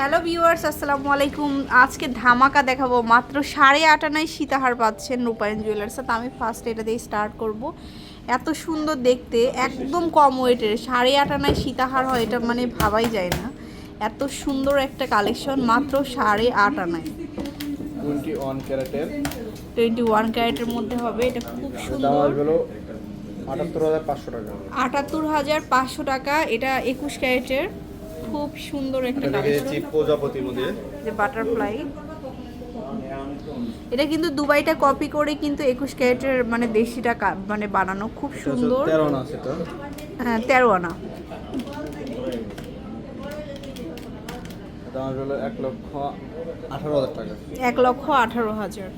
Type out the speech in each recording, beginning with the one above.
Hello viewers আসসালামু আলাইকুম। আজকে ধামাকা দেখাবো মাত্র সাড়ে আট আনায় সীতাহার পাচ্ছেন রূপায়ণ জুয়েলার্সে। তো আমি ফার্স্ট এটা দিয়ে স্টার্ট করব। এত সুন্দর দেখতে একদম কম ওয়েটের সাড়ে আট আনায় সীতাহার হয় এটা মানে ভাবাই যায় না। এত সুন্দর একটা কালেকশন মাত্র সাড়ে আট আনায়। টোয়েন্টি ওয়ান ক্যারেটের। টোয়েন্টি ওয়ান ক্যারেটের মধ্যে হবে এটা খুব সুন্দর। আটাত্তর হাজার পাঁচশো টাকা। আটাত্তর হাজার পাঁচশো টাকা এটা একুশ ক্যারেটের। খুব সুন্দর একটা মধ্যে। যে বাটারফ্লাই। এটা কিন্তু দুবাইটা কপি করে কিন্তু একুশ ক্যারেটের মানে দেশিটা কা- মানে বানানো। খুব সুন্দর। হ্যাঁ তেরো আনা। এক লক্ষ আঠারো হাজার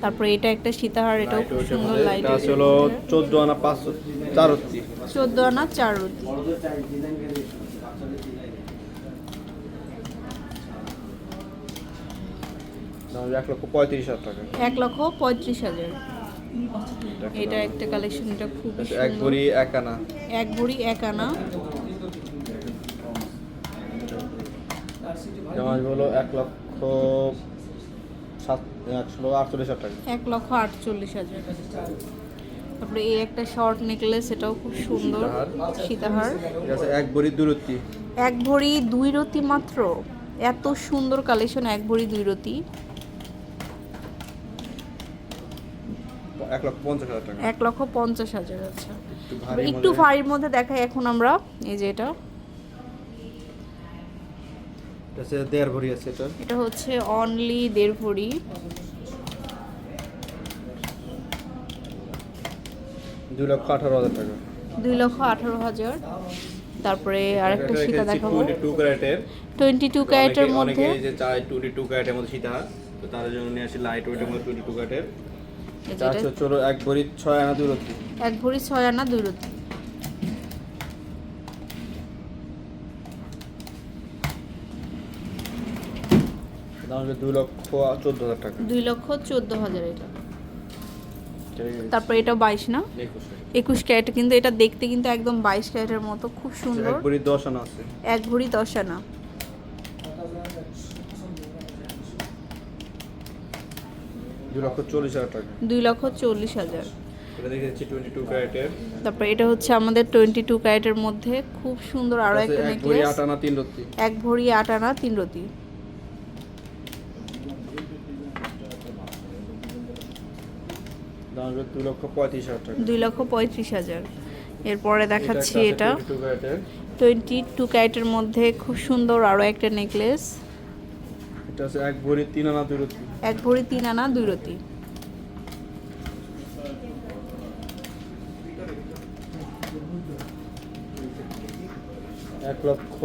তারপরে এটা একটা সীতাহার এটাও খুব সুন্দর লাইট এটা আছে হলো চোদ্দ আনা পাঁচশো চারত্তি চোদ্দ আনা চার রুটি এক লক্ষ পঁয়ত্রিশ হাজার টাকা। এক লক্ষ পঁয়ত্রিশ হাজার। এটা একটা কালেকশন এটা খুব এক ভরি এক আনা। এক ভরি এক আনা। হলো এক লক্ষ সাত একশো আটচল্লিশ হাজার টাকা। এক লক্ষ আটচল্লিশ হাজার। তারপরে এই একটা শর্ট নেকলেস এটাও খুব সুন্দর। সীতাহার। এক ভরি দূরত্ব এক ভরি দুই রতি মাত্র। এত সুন্দর কালেকশন এক ভরি দুই রতি এক লক্ষ পঞ্চাশ হাজার টাকা। এক লক্ষ পঞ্চাশ হাজার আচ্ছা। একটু ভারীর মধ্যে দেখাই এখন আমরা এই যে এটা। এটা দেড় ভরি আছে এটা। এটা হচ্ছে অনলি দেড় ভরি। দুই লক্ষ আঠারো হাজার টাকা। দুই লক্ষ আঠারো হাজার। তারপরে আরেকটা সীতা দেখাবো। টোয়েন্টি টু ক্যারেটের। টোয়েন্টি টু ক্যারেটের মধ্যে। অনেকে যে টোয়েন্টি টু ক্যারেটের মধ্যে সীতাহার তো তার জন্য নিয়ে আসি লাইট ওয়েটের মধ্যে টোয়েন্টি টু ক্যারেটের। চলো এক ভরি ছয় আনা দূরত্ব এক ভরি ছয় আনা দুই রতি দুই লক্ষ চোদ্দ হাজার টাকা। দুই লক্ষ চোদ্দ হাজার এটা। আছে। এটা বাইশ না? একুশ ক্যারেট। কিন্তু এটা দেখতে কিন্তু একদম বাইশ ক্যারেটের মতো খুব সুন্দর এক ভরি দশ আনা আছে। এক ভরি দশ আনা। দুই লক্ষ চল্লিশ হাজার তারপরে এটা হচ্ছে আমাদের টোয়েন্টি টু ক্যারেটের মধ্যে খুব সুন্দর আরও একটা এক ভরি নেকলেস এক ভরি আট আনা তিন রতি। দুই লক্ষ পঁয়ত্রিশ হাজার এরপরে দেখাচ্ছি এটা। টোয়েন্টি টু ক্যারেটের মধ্যে খুব সুন্দর আরও একটা নেকলেস এটা আছে এক ভরি তিন আনা দুই রত্তি এক ভরি তিন আনা দুই রতি। এক লক্ষ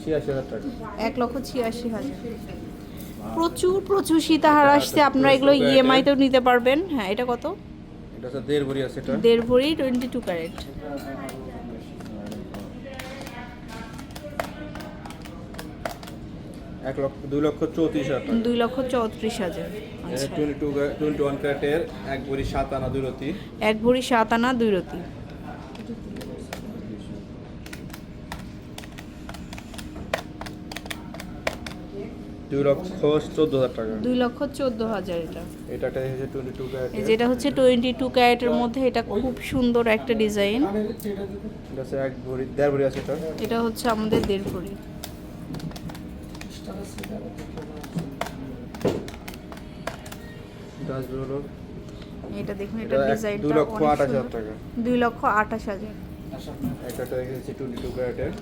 ছিয়াশি হাজার টাকা। এক লক্ষ ছিয়াশি হাজার। প্রচুর প্রচুর সীতাহার আসছে আপনারা এগুলো ইএমআইতেও নিতে পারবেন। হ্যাঁ এটা কত? এটা দেড় ভরি আছে এটা। দেড় ভরি টোয়েন্টি টু ক্যারেট এক লক্ষ দুই লক্ষ চৌত্রিশ হাজার দুই লক্ষ চৌত্রিশ হাজার টোয়েন্টি টু টোয়েন্টি ওয়ান ক্যারেটের এক ভরি সাত আনা দুই রতি। এক ভরি সাত আনা দুই রতি। দুই লক্ষ চোদ্দ হাজার টাকা। দুই লক্ষ চোদ্দ হাজার এটা। এটা হচ্ছে টোয়েন্টি টু এই ক্যারেটের যেটা হচ্ছে টোয়েন্টি টু ক্যারেটের মধ্যে এটা খুব সুন্দর একটা ডিজাইন। এটা আছে এক ভরি দেড় ভরি আছে এটা। এটা হচ্ছে আমাদের দেড় ভরি। এটা দেখুন এটা ডিজাইনটা দুই লক্ষ অনেক আঠাশ হাজার সুন্দর। টাকা। লক্ষ ক্যারেটের।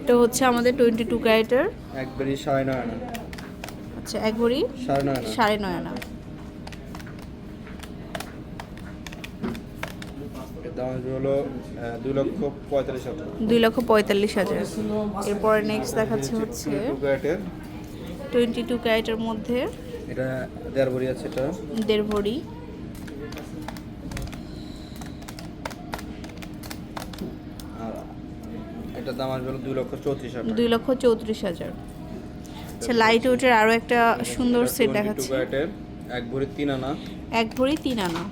এটা হচ্ছে আমাদের টোয়েন্টি টু ক্যারেটের। এক ভরি সাড়ে নয় আনা। আচ্ছা এক ভরি সাড়ে নয় আনা। দাম হলো দুই লক্ষ পঁয়তাল্লিশ হাজার। দুই লক্ষ পঁয়তাল্লিশ হাজার। এরপরে নেক্সট দেখাচ্ছে হচ্ছে টোয়েন্টি টু ক্যারেটের মধ্যে। এটা দেড় ভরি আছে এটা। দেড় ভরি। এটার দাম আসবে দুই লক্ষ চৌত্রিশ হাজার। দুই লক্ষ চৌত্রিশ হাজার। আচ্ছা লাইট ওয়েটের আরও একটা সুন্দর সেট 22 দেখাচ্ছে। এক ভরি তিন আনা। এক ভরি তিন আনা।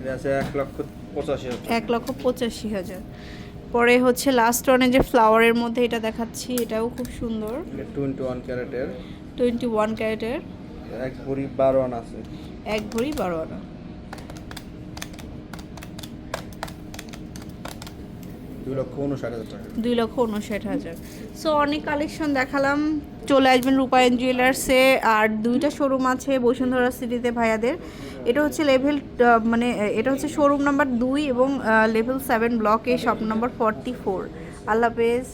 এটা আছে এক লক্ষ পঁচাশি হাজার। এক লক্ষ পঁচাশি হাজার। পরে হচ্ছে লাস্ট ওয়ানে যে ফ্লাওয়ারের মধ্যে এটা দেখাচ্ছি এটাও খুব সুন্দর। টোয়েন্টি ওয়ান ক্যারেটের। টোয়েন্টি ওয়ান ক্যারেটের। এক ভরি বারো আনা আছে। এক ভরি বারো আনা। দুই লক্ষ উনষাট হাজার দুই লক্ষ উনষাট হাজার। সো অনেক কালেকশন দেখালাম। চলে আসবেন রূপায়ণ জুয়েলার্সে আর দুইটা শোরুম আছে বসুন্ধরা সিটিতে ভাইয়াদের। এটা হচ্ছে লেভেল মানে এটা হচ্ছে শোরুম নাম্বার দুই এবং লেভেল সেভেন ব্লকে শপ নাম্বার ফর্টি ফোর আল্লাহ হাফেজ।